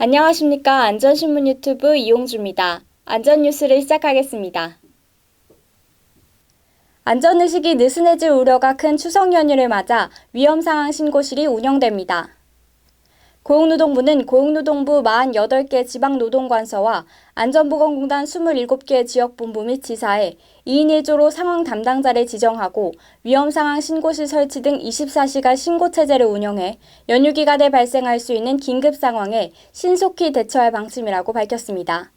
안녕하십니까. 안전신문 유튜브 이용주입니다. 안전뉴스를 시작하겠습니다. 안전의식이 느슨해질 우려가 큰 추석 연휴를 맞아 위험상황 신고실이 운영됩니다. 고용노동부는 고용노동부 48개 지방노동관서와 안전보건공단 27개 지역본부 및 지사에 2인 1조로 상황 담당자를 지정하고 위험상황 신고실 설치 등 24시간 신고체제를 운영해 연휴 기간에 발생할 수 있는 긴급 상황에 신속히 대처할 방침이라고 밝혔습니다.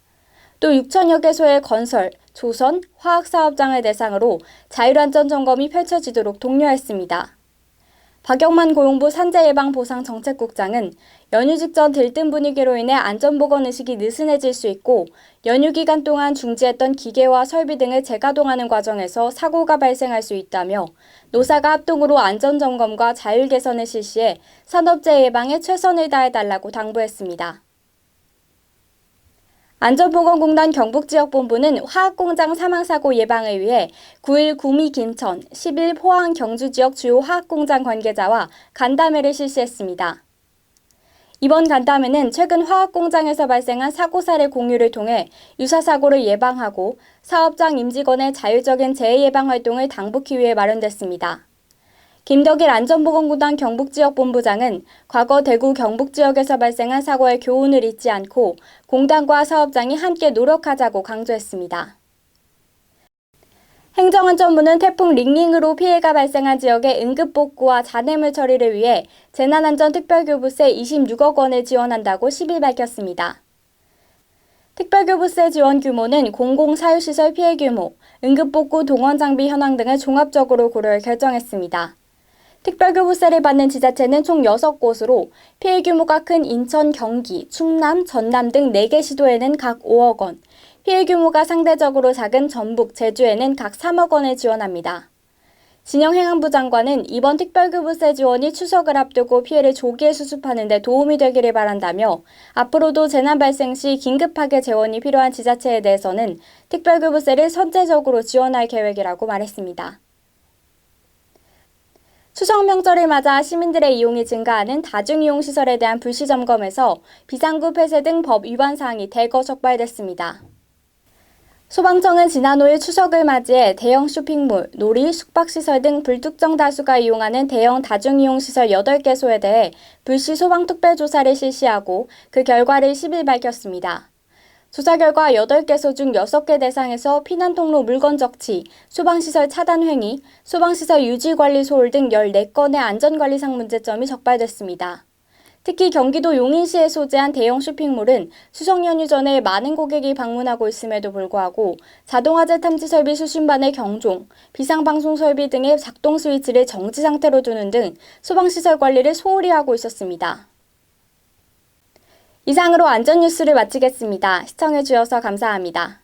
또 6천여 개소의 건설, 조선, 화학사업장을 대상으로 자율안전 점검이 펼쳐지도록 독려했습니다. 박영만 고용부 산재예방보상정책국장은 연휴 직전 들뜬 분위기로 인해 안전보건 의식이 느슨해질 수 있고 연휴 기간 동안 중지했던 기계와 설비 등을 재가동하는 과정에서 사고가 발생할 수 있다며 노사가 합동으로 안전점검과 자율 개선을 실시해 산업재해 예방에 최선을 다해달라고 당부했습니다. 안전보건공단 경북지역본부는 화학공장 사망사고 예방을 위해 9일 구미 김천, 10일 포항 경주 지역 주요 화학공장 관계자와 간담회를 실시했습니다. 이번 간담회는 최근 화학공장에서 발생한 사고 사례 공유를 통해 유사 사고를 예방하고 사업장 임직원의 자율적인 재해 예방 활동을 당부하기 위해 마련됐습니다. 김덕일 안전보건공단 경북지역본부장은 과거 대구 경북지역에서 발생한 사고의 교훈을 잊지 않고 공단과 사업장이 함께 노력하자고 강조했습니다. 행정안전부는 태풍 링링으로 피해가 발생한 지역의 응급복구와 잔해물 처리를 위해 재난안전특별교부세 26억 원을 지원한다고 10일 밝혔습니다. 특별교부세 지원 규모는 공공사유시설 피해 규모, 응급복구 동원장비 현황 등을 종합적으로 고려해 결정했습니다. 특별교부세를 받는 지자체는 총 6곳으로 피해 규모가 큰 인천, 경기, 충남, 전남 등 4개 시도에는 각 5억 원, 피해 규모가 상대적으로 작은 전북, 제주에는 각 3억 원을 지원합니다. 진영 행안부 장관은 이번 특별교부세 지원이 추석을 앞두고 피해를 조기에 수습하는 데 도움이 되기를 바란다며 앞으로도 재난 발생 시 긴급하게 재원이 필요한 지자체에 대해서는 특별교부세를 선제적으로 지원할 계획이라고 말했습니다. 추석 명절을 맞아 시민들의 이용이 증가하는 다중이용시설에 대한 불시 점검에서 비상구 폐쇄 등 법 위반 사항이 대거 적발됐습니다. 소방청은 지난 5일 추석을 맞이해 대형 쇼핑몰, 놀이, 숙박시설 등 불특정 다수가 이용하는 대형 다중이용시설 8개소에 대해 불시 소방특별조사를 실시하고 그 결과를 10일 밝혔습니다. 조사 결과 8개소 중 6개 대상에서 피난 통로 물건 적치, 소방시설 차단 행위, 소방시설 유지관리 소홀 등 14건의 안전관리상 문제점이 적발됐습니다. 특히 경기도 용인시에 소재한 대형 쇼핑몰은 수석 연휴 전에 많은 고객이 방문하고 있음에도 불구하고 자동화재 탐지 설비 수신반의 경종, 비상방송 설비 등의 작동 스위치를 정지 상태로 두는 등 소방시설 관리를 소홀히 하고 있었습니다. 이상으로 안전뉴스를 마치겠습니다. 시청해주셔서 감사합니다.